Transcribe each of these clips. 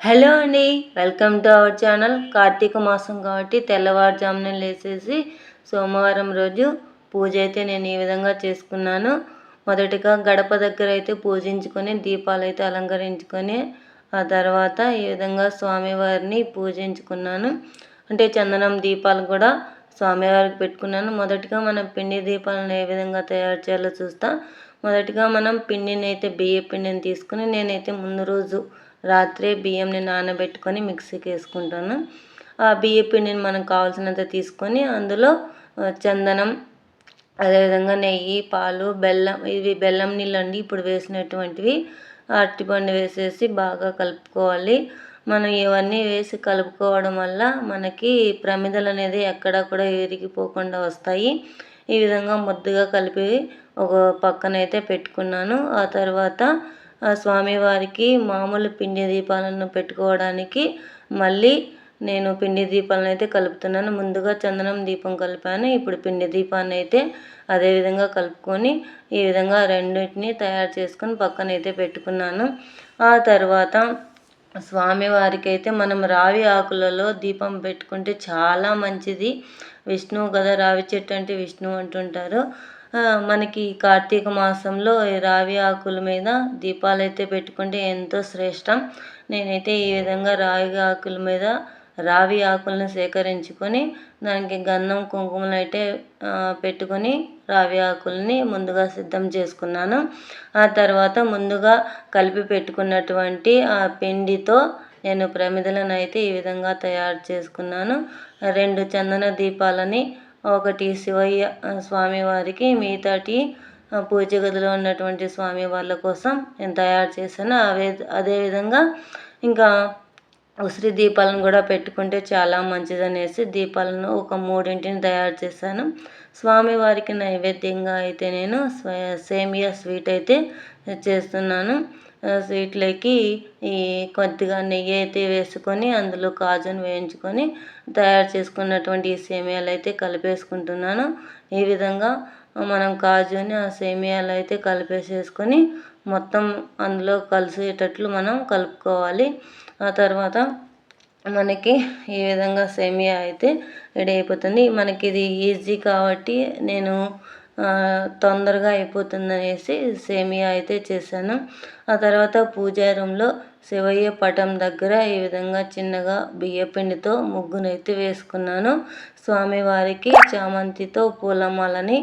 Hello అండి welcome to our channel Kartika మాసం కాబట్టి తెల్లవారుజామున లేసేసి సోమవారం రోజు పూజ అయితే నేను ఈ విధంగా చేసుకున్నాను. మొదటిగా గడప దగ్గర అయితే పూజించుకొని దీపాలు అయితే అలంకరించుకొని ఆ తర్వాత ఈ విధంగా స్వామివారిని పూజించుకున్నాను. అంటే చందనం దీపాలు కూడా స్వామివారికి పెట్టుకున్నాను. మొదటిగా మనం పిండి దీపాలను ఏ విధంగా తయారు చేయాలో చూస్తా. మొదటిగా మనం పిండిని అయితే బియ్య పిండిని తీసుకుని నేనైతే ముందు రోజు రాత్రే బియ్యంని నానబెట్టుకొని మిక్సీకి వేసుకుంటాను. ఆ బియ్య పిండిని మనకు కావాల్సినంత తీసుకొని అందులో చందనం అదేవిధంగా నెయ్యి పాలు బెల్లం ఇవి బెల్లం నీళ్ళు అండి ఇప్పుడు వేసినటువంటివి అరటిపండు వేసేసి బాగా కలుపుకోవాలి. మనం ఇవన్నీ వేసి కలుపుకోవడం వల్ల మనకి ప్రమిదలు అనేది ఎక్కడ కూడా విరిగిపోకుండా వస్తాయి. ఈ విధంగా ముద్దుగా కలిపి ఒక పక్కనైతే పెట్టుకున్నాను. ఆ తర్వాత స్వామివారికి మామూలు పిండి దీపాలను పెట్టుకోవడానికి మళ్ళీ నేను పిండి దీపాలను అయితే కలుపుతున్నాను. ముందుగా చందనం దీపం కలిపాను. ఇప్పుడు పిండి దీపాన్ని అయితే అదేవిధంగా కలుపుకొని ఈ విధంగా రెండింటిని తయారు చేసుకొని పక్కన అయితే పెట్టుకున్నాను. ఆ తర్వాత స్వామివారికి అయితే మనం రావి ఆకులలో దీపం పెట్టుకుంటే చాలా మంచిది. విష్ణువు కదా రావి చెట్టు అంటే విష్ణువు అంటుంటారు. మనకి కార్తీక మాసంలో రావి ఆకుల మీద దీపాలు అయితే పెట్టుకుంటే ఎంతో శ్రేష్టం. నేనైతే ఈ విధంగా రావి ఆకుల మీద రావి ఆకులను సేకరించుకొని దానికి గంధం కుంకుమలు అయితే పెట్టుకొని రావి ఆకుల్ని ముందుగా సిద్ధం చేసుకున్నాను. ఆ తర్వాత ముందుగా కలిపి పెట్టుకున్నటువంటి ఆ పిండితో నేను ప్రమిదలను అయితే ఈ విధంగా తయారు చేసుకున్నాను. రెండు చందన దీపాలని ఒకటి శివయ్య స్వామివారికి మిగతాటి పూజ గదిలో ఉన్నటువంటి స్వామి వాళ్ళ కోసం నేను తయారు చేశాను. అవే అదేవిధంగా ఇంకా ఉసిరి దీపాలను కూడా పెట్టుకుంటే చాలా మంచిదనేసి దీపాలను ఒక మూడింటిని తయారు చేశాను. స్వామివారికి నైవేద్యంగా అయితే నేను సేమియా స్వీట్ అయితే చేస్తున్నాను. స్వీట్లోకి ఈ కొద్దిగా నెయ్యి అయితే వేసుకొని అందులో కాజును వేయించుకొని తయారు చేసుకున్నటువంటి ఈ సేమియాలు అయితే కలిపేసుకుంటున్నాను. ఈ విధంగా మనం కాజుని ఆ సేమియాలు అయితే కలిపేసేసుకొని మొత్తం అందులో కలిసేటట్లు మనం కలుపుకోవాలి. ఆ తర్వాత మనకి ఈ విధంగా సేమియా అయితే రెడీ అయిపోతుంది. మనకి ఇది ఈజీ కాబట్టి నేను తొందరగా అయిపోతుంది అనేసి సేమియా అయితే చేశాను. ఆ తర్వాత పూజా రూమ్లో శివయ్య పటం దగ్గర ఈ విధంగా చిన్నగా బియ్యపిండితో ముగ్గునైతే వేసుకున్నాను. స్వామివారికి చామంతితో పూలమాలని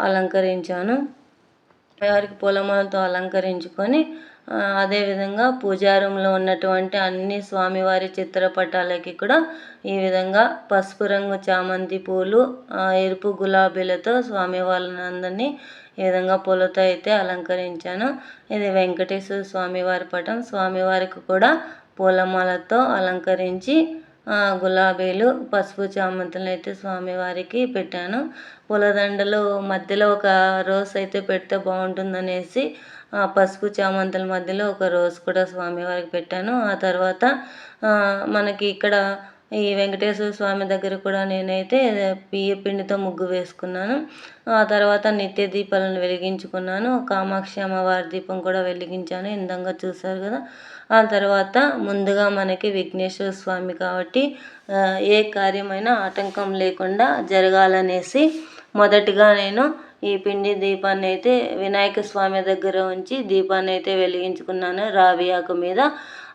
అలంకరించాను. వారికి పూలమాలతో అలంకరించుకొని అదేవిధంగా పూజా రూమ్లో ఉన్నటువంటి అన్ని స్వామివారి చిత్రపటాలకి కూడా ఈ విధంగా పసుపు రంగు చామంతి పూలు ఎరుపు గులాబీలతో స్వామి వాళ్ళని ఈ విధంగా పూలతో అయితే అలంకరించాను. ఇది వెంకటేశ్వర స్వామివారి పటం. స్వామివారికి కూడా పూలమాలతో అలంకరించి గులాబీలు పసుపు చామంతులు అయితే స్వామివారికి పెట్టాను. పూలదండలు మధ్యలో ఒక రోజ్ అయితే పెడితే బాగుంటుందనేసి పసుపు చామంతుల మధ్యలో ఒక రోజ్ కూడా స్వామివారికి పెట్టాను. ఆ తర్వాత మనకి ఇక్కడ ఈ వెంకటేశ్వర స్వామి దగ్గర కూడా నేనైతే బియ్య పిండితో ముగ్గు వేసుకున్నాను. ఆ తర్వాత నిత్య దీపాలను వెలిగించుకున్నాను. కామాక్షి అమ్మవారి దీపం కూడా వెలిగించాను. ఇందంగా చూశారు కదా. ఆ తర్వాత ముందుగా మనకి విఘ్నేశ్వర స్వామి కాబట్టి ఏ కార్యమైనా ఆటంకం లేకుండా జరగాలనేసి మొదటిగా నేను ఈ పిండి దీపాన్ని అయితే వినాయక స్వామి దగ్గర ఉంచి దీపాన్ని అయితే వెలిగించుకున్నాను రావి ఆకు మీద.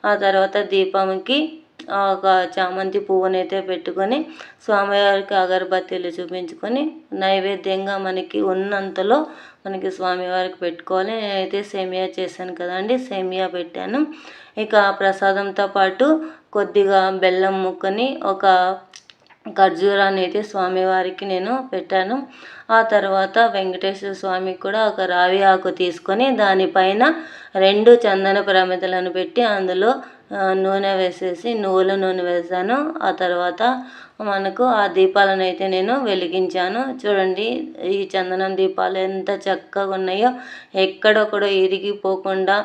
ఆ తర్వాత దీపంకి ఒక చామంతి పువ్వునైతే పెట్టుకొని స్వామివారికి అగరబత్తీలు చూపించుకొని నైవేద్యంగా మనకి ఉన్నంతలో మనకి స్వామివారికి పెట్టుకోవాలి. నేనైతే సేమియా చేశాను కదండి సేమియా పెట్టాను. ఇక ప్రసాదంతో పాటు కొద్దిగా బెల్లం ముక్కని ఒక ఖర్జూరాన్ని అయితే స్వామివారికి నేను పెట్టాను. ఆ తర్వాత వెంకటేశ్వర స్వామికి కూడా ఒక రావి ఆకు తీసుకొని దానిపైన రెండు చందన ప్రమిదలను పెట్టి అందులో నూనె వేసేసి నువ్వుల నూనె వేసాను. ఆ తర్వాత మనకు ఆ దీపాలను అయితే నేను వెలిగించాను. చూడండి ఈ చందనం దీపాలు ఎంత చక్కగా ఉన్నాయో. ఎక్కడొక్కడ ఇరిగిపోకుండా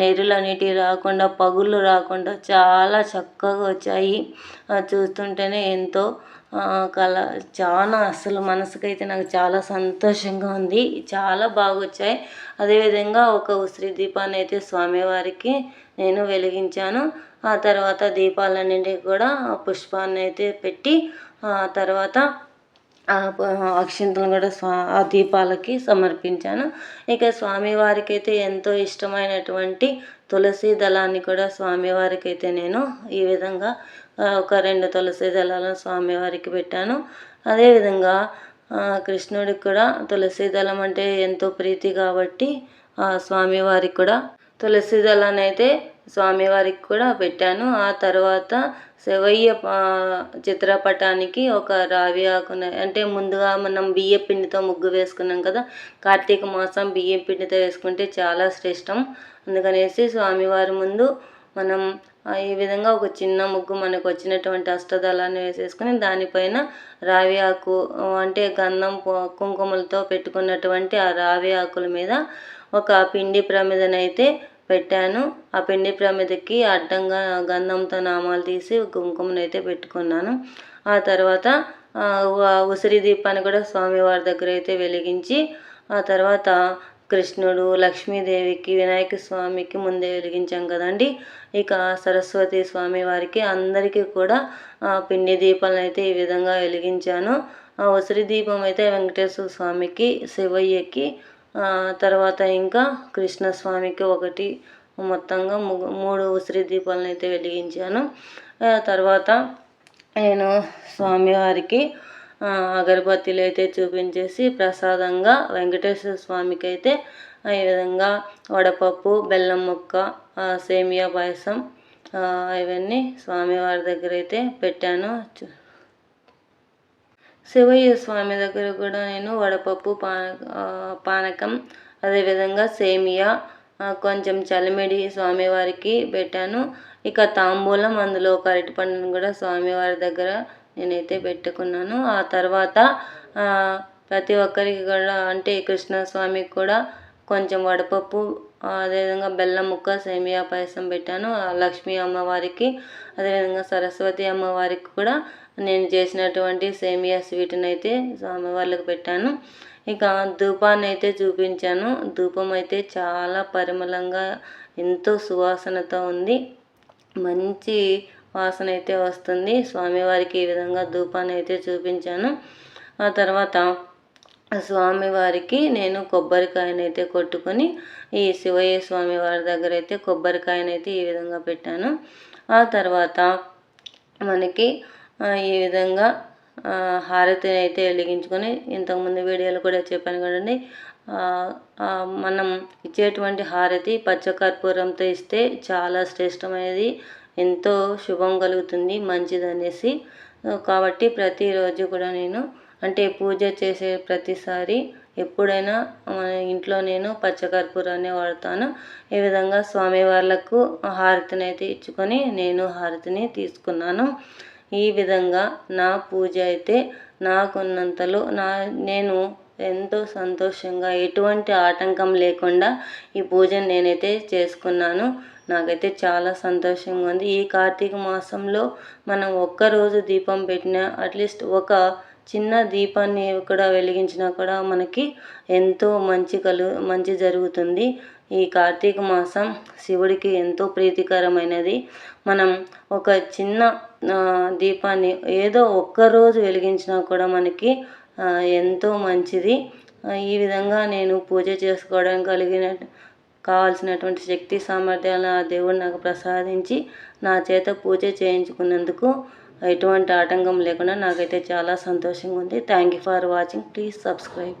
నెరులు అనేటివి రాకుండా పగుళ్ళు రాకుండా చాలా చక్కగా వచ్చాయి. చూస్తుంటేనే ఎంతో కల చాలా అసలు మనసుకైతే నాకు చాలా సంతోషంగా ఉంది. చాలా బాగా వచ్చాయి అదేవిధంగా ఒక ఉసిరి దీపాన్ని అయితే స్వామివారికి నేను వెలిగించాను. ఆ తర్వాత దీపాలన్నింటికి కూడా పుష్పాన్ని అయితే పెట్టి ఆ తర్వాత అక్షింతలు కూడా స్వా ఆ దీపాలకి సమర్పించాను. ఇక స్వామివారికి అయితే ఎంతో ఇష్టమైనటువంటి తులసి దళాన్ని కూడా స్వామివారికి అయితే నేను ఈ విధంగా ఒక రెండు తులసి దళాలను స్వామివారికి పెట్టాను. అదేవిధంగా కృష్ణుడికి కూడా తులసి దళం అంటే ఎంతో ప్రీతి కాబట్టి స్వామివారికి కూడా తులసి దళాన్ని అయితే స్వామివారికి కూడా పెట్టాను. ఆ తర్వాత శివయ్య చిత్రపటానికి ఒక రావి ఆకున అంటే ముందుగా మనం బియ్యం పిండితో ముగ్గు వేసుకున్నాం కదా కార్తీక మాసం బియ్యం పిండితో వేసుకుంటే చాలా శ్రేష్టం. అందుకనేసి స్వామివారి ముందు మనం ఈ విధంగా ఒక చిన్న ముగ్గు మనకు వచ్చినటువంటి అష్టదళాన్ని వేసేసుకుని దానిపైన రావి ఆకు అంటే గంధం కుంకుమలతో పెట్టుకున్నటువంటి ఆ రావి ఆకుల మీద ఒక పిండి ప్రమిదనైతే పెట్టాను. ఆ పిండి ప్రమిదకి అడ్డంగా గంధంతో నామాలు తీసి కుంకుమనైతే పెట్టుకున్నాను. ఆ తర్వాత ఉసిరి దీపాన్ని కూడా స్వామివారి దగ్గర అయితే వెలిగించి ఆ తర్వాత కృష్ణుడు లక్ష్మీదేవికి వినాయక స్వామికి ముందే వెలిగించాం కదండి. ఇక సరస్వతి స్వామి వారికి అందరికీ కూడా పిండి దీపాలను అయితే ఈ విధంగా వెలిగించాను. ఆ ఉసిరి దీపం అయితే వెంకటేశ్వర స్వామికి శివయ్యకి తర్వాత ఇంకా కృష్ణస్వామికి ఒకటి మొత్తంగా మూడు ఉసిరి దీపాలను అయితే వెలిగించాను. తర్వాత నేను స్వామివారికి అగరబత్తీలు అయితే చూపించేసి ప్రసాదంగా వెంకటేశ్వర స్వామికి అయితే ఈ విధంగా వడపప్పు బెల్లం ముక్క సేమియా పాయసం ఇవన్నీ స్వామివారి దగ్గర అయితే పెట్టాను. శివయ్య స్వామి దగ్గర కూడా నేను వడపప్పు పానకం అదేవిధంగా సేమియా కొంచెం చలిమిడి స్వామివారికి పెట్టాను. ఇక తాంబూలం అందులో ఒక అరటిపండును కూడా స్వామివారి దగ్గర నేనైతే పెట్టుకున్నాను. ఆ తర్వాత ప్రతి ఒక్కరికి కూడా అంటే కృష్ణస్వామికి కూడా కొంచెం వడపప్పు అదేవిధంగా బెల్లం ముక్క సేమియా పాయసం పెట్టాను. లక్ష్మీ అమ్మవారికి అదేవిధంగా సరస్వతి అమ్మవారికి కూడా నేను చేసినటువంటి సేమియా స్వీట్ని అయితే స్వామివార్లకు పెట్టాను. ఇక ధూపాన్ని అయితే చూపించాను. ధూపం అయితే చాలా పరిమళంగా ఎంతో సువాసనతో ఉంది. మంచి వాసన అయితే వస్తుంది. స్వామివారికి ఈ విధంగా ధూపాన్ని అయితే చూపించాను. ఆ తర్వాత స్వామివారికి నేను కొబ్బరికాయనైతే కొట్టుకొని ఈ శివయ్య స్వామి వారి దగ్గర అయితే కొబ్బరికాయనైతే ఈ విధంగా పెట్టాను. ఆ తర్వాత మనకి ఈ విధంగా హారతిని అయితే వెలిగించుకొని ఇంతకుముందు వీడియోలో కూడా చెప్పాను కదండి మనం ఇచ్చేటువంటి హారతి పచ్చకర్పూరంతో ఇస్తే చాలా శ్రేష్టమైనది ఎంతో శుభం కలుగుతుంది మంచిదనేసి. కాబట్టి ప్రతిరోజు కూడా నేను అంటే పూజ చేసే ప్రతిసారి ఎప్పుడైనా మన ఇంట్లో నేను పచ్చకర్పూరాన్ని వాడతాను. ఈ విధంగా స్వామి వాళ్ళకు హారతిని అయితే ఇచ్చుకొని నేను హారతిని తీసుకున్నాను. ఈ విధంగా నా పూజ అయితే నాకున్నంతలో నా నేను ఎంతో సంతోషంగా ఎటువంటి ఆటంకం లేకుండా ఈ పూజను నేనైతే చేసుకున్నాను. నాకైతే చాలా సంతోషంగా ఉంది. ఈ కార్తీక మాసంలో మనం ఒక్కరోజు దీపం పెట్టినా అట్లీస్ట్ ఒక చిన్న దీపాన్ని కూడా వెలిగించినా కూడా మనకి ఎంతో మంచి కలు మంచి జరుగుతుంది. ఈ కార్తీక మాసం శివుడికి ఎంతో ప్రీతికరమైనది. మనం ఒక చిన్న దీపాన్ని ఏదో ఒక్కరోజు వెలిగించినా కూడా మనకి ఎంతో మంచిది. ఈ విధంగా నేను పూజ చేసుకోవడం కలిగిన కావాల్సినటువంటి శక్తి సామర్థ్యాలను ఆ దేవుడు నాకు ప్రసాదించి నా చేత పూజ చేయించుకున్నందుకు ఎటువంటి ఆటంకం లేకుండా నాకైతే చాలా సంతోషంగా ఉంది. Thank you for watching please subscribe